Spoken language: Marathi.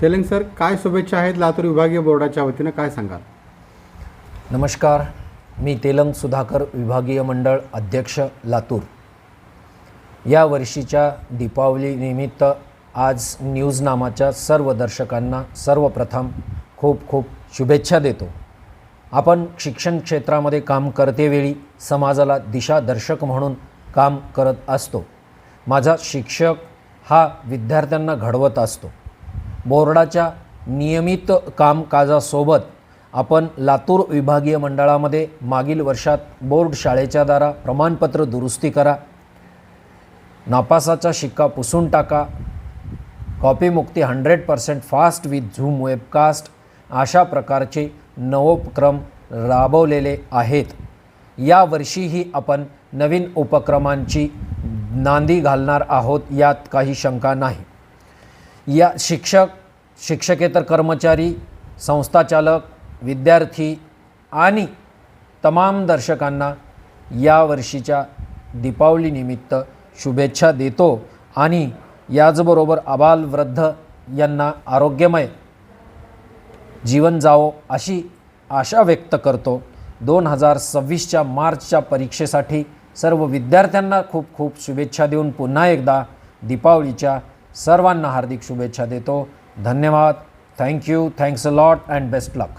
तेलंग सर काय शुभेच्छा आहेत लातूर विभागीय बोर्डाच्या वतीनं? काय सांगाल? नमस्कार. मी तेलंग सुधाकर विभागीय मंडळ अध्यक्ष लातूर. या वर्षीच्या दीपावलीनिमित्त आज न्यूज नामाच्या सर्व दर्शकांना सर्वप्रथम खूप खूप शुभेच्छा देतो. आपण शिक्षण क्षेत्रामध्ये काम करतेवेळी समाजाला दिशादर्शक म्हणून काम करत असतो. माझा शिक्षक हा विद्यार्थ्यांना घडवत असतो. बोर्डाच्या नियमित कामकाजासोबत आपण लातूर विभागीय मंडळामध्ये मागील वर्षात बोर्ड शाळेच्या दारा प्रमाणपत्र दुरुस्ती करा. नापासाचा शिक्का पुसून टाका. कॉपीमुक्ती hundred percent fast with Zoom webcast अशा प्रकारचे नवोपक्रम राबवलेले आहेत. यावर्षीही आपण नवीन उपक्रमांची नांदी घालणार आहोत यात काही शंका नाही. या शिक्षक शिक्षकेतर कर्मचारी संस्थाचालक विद्यार्थी आणि तमाम दर्शकांना या वर्षीच्या दीपावलीनिमित्त शुभेच्छा देतो आणि याचबरोबर आबाल वृद्ध यांना आरोग्यमय जीवन जावो अशी आशा व्यक्त करतो. दोन हजार सव्वीसच्या मार्चच्या परीक्षेसाठी सर्व विद्यार्थ्यांना खूप खूप शुभेच्छा देऊन पुन्हा एकदा दीपावलीच्या सर्वांना हार्दिक शुभेच्छा देतो. धन्यवाद. Thank you thanks a lot and best luck